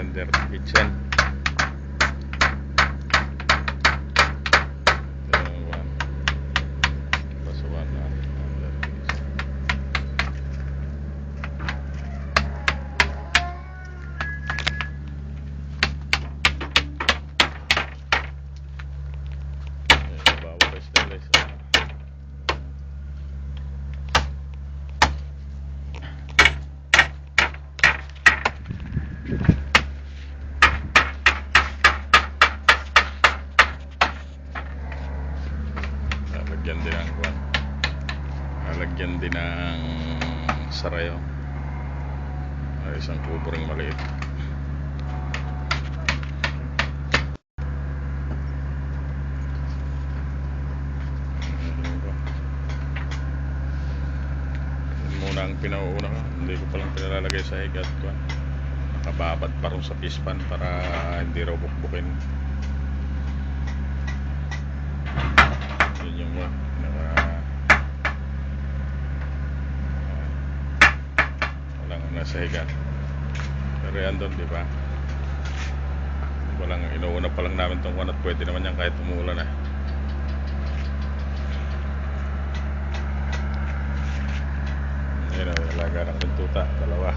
and kitchen Thank you. Lalagyan din ang kwan. Lalagyan din ng sarayo. Ay, isang kubo ring maliit. Muna ang pinauuna. Hindi ko palang pinalalagay sa higat ko. Nakababad pa rin sa pispan para hindi raw bukbukin. Yun yung one. Naka... Walang nasa higat. Pero yan doon, di ba? Walang inuuna pa lang namin tong one at pwede naman yan kahit umuulan eh. Yun o, alaga ng buntuta, dalawa.